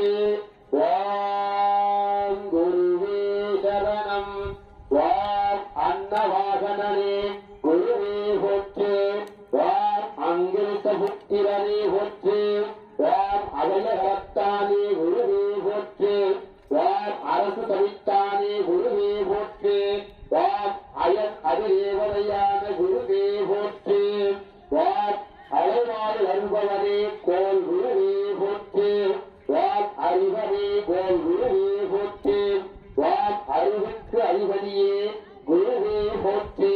போற்றி குருவே சரணம். ஓம் அன்னவாசனனே குருவே போற்றி. ஓம் அங்கிருத்த புத்திரனே போற்றி. ஓம் அவையகத்தானே குருவே போற்றி. அரசு தவித்தானே குருவே அயன் குருவே கோல் குருவே அறிவனே போல் குருவே போற்றி. வான் அறிவுக்கு அறிவனியே குருவே போற்றி.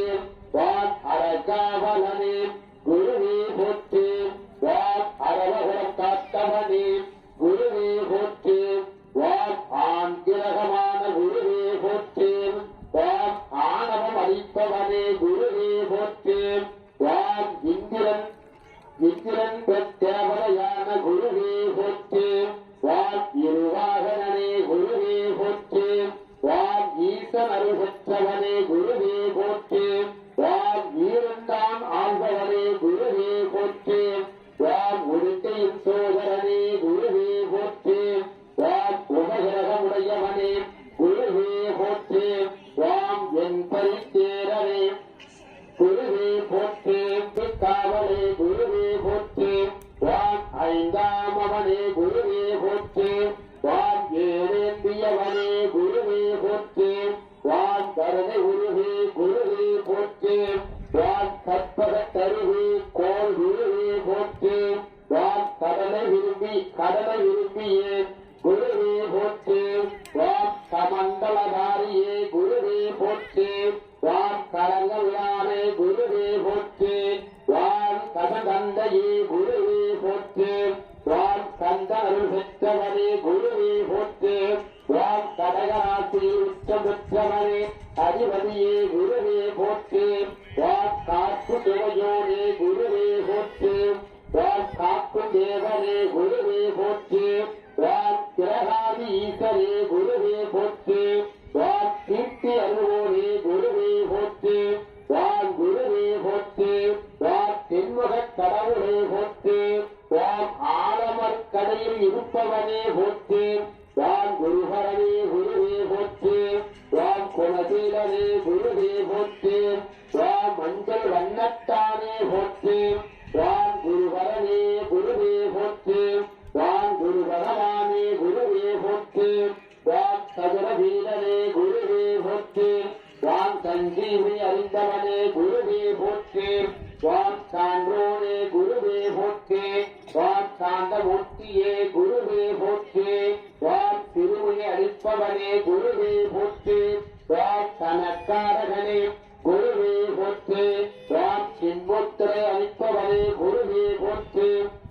வான் அரசாவலனே குருவே போற்றி. வான் அரவகுலம் காத்தவனே குருவே போற்றி. வான் ஆண் கிரகமான குருவே போற்றி. வான் ஆணவம் அளிப்பவனே குருவே போற்றி. வான் இந்திரன் இந்திரன் பெற்றவன் போற்றி வாம் ஏழேந்தியவனே குருவே போற்றி வாம் கருணை குருவே குருவே போற்றி வாம் கற்பக கருவே கோல் குருவே போற்றி கடலை விரும்பி கடலை விரும்பியேன். வாம் உச்சமுற்றவனே அதிபதியே குருவே போற்றி. காப்பு துணையோனே குருவே போற்றி. காக்கும் தேவனே குருவே போற்றி. கிரகாதி ஈசனே குருவே போற்றி. கீர்த்தி அருவோனே குருவே குருவே கடவுளே ஆலமர் கடையில் இருப்பவனே போற்றி. குருவே போற்றி வாம் மஞ்சள் வண்ணத்தானே போற்றி வாம் குருவரனே குருவே போற்றி வாம் குரு பகவானே குருவே போற்றி வாம் சதுர வீரனே குருவே போற்றி வாம் சஞ்சீவி அறிந்தவனே குருவே போற்றி வாம் சான்றோனே குருவே போற்றி வாம் சாந்தமூர்த்தியே குருவே போற்றி வாம் திருமொழி அளிப்பவனே சின்முத்திரை குருவே போற்றி.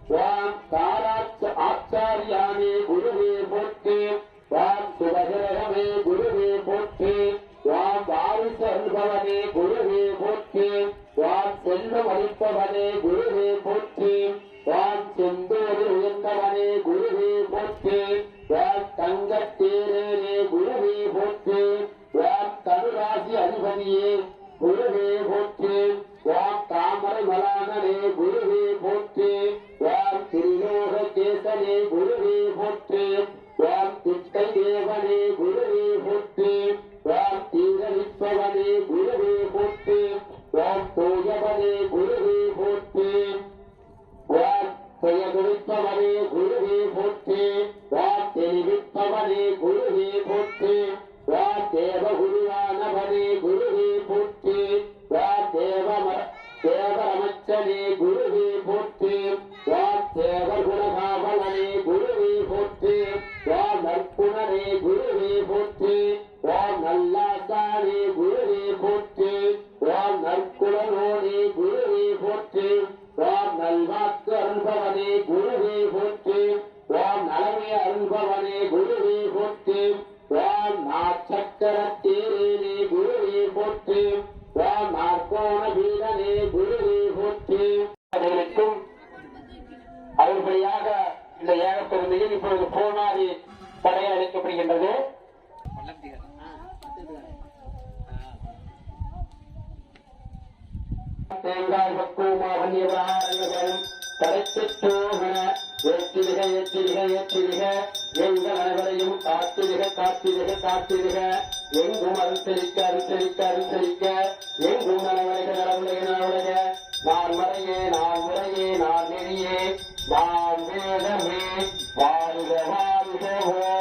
வாம் காராச்ச ஆச்சாரியானே குருவே போற்றி. வாம் சுபகிரகமே குருவே போற்றி. வாம் வாரிசு அல்பவனே குருவே போற்றி. வாம் செல்வம் அளிப்பவனே குருவே போற்றி. வாம் செந்தோடு உயர்ந்தவனே குருவே போற்றி. வாம் தங்கத்தேரே குருவே போற்றி. வாம் தனுராசி அதிபதியே குருவே போற்றி. திரிலோக கேசனே குருவே குருவே போற்றி. வாம் நாச்சக்கர தேரேனே குருவே போற்றி. நாற்கோண வீரனே குருவே போற்றி. அவர்களுக்கும் அவர்களையாக இந்த ஏகப்பெருமையில் இப்பொழுது போனாரி படைய அழைக்கப்படுகின்றது. தேங்காய் பக்குவமாக ஏற்றிருக ஏற்றிருக ஏற்றிருக எங்கள் அனைவரையும் காத்திருக காத்திருக காத்திருக. எங்கும் அனுசரிக்க அனுசரிக்க அனுசரிக்க எங்கும் நலவரைக நலவுடைய நலவுடைய நான் மறையே நான் முறையே நான் நெறியே. நான் வேதமே வாழ்க வாழ்க வாழ்க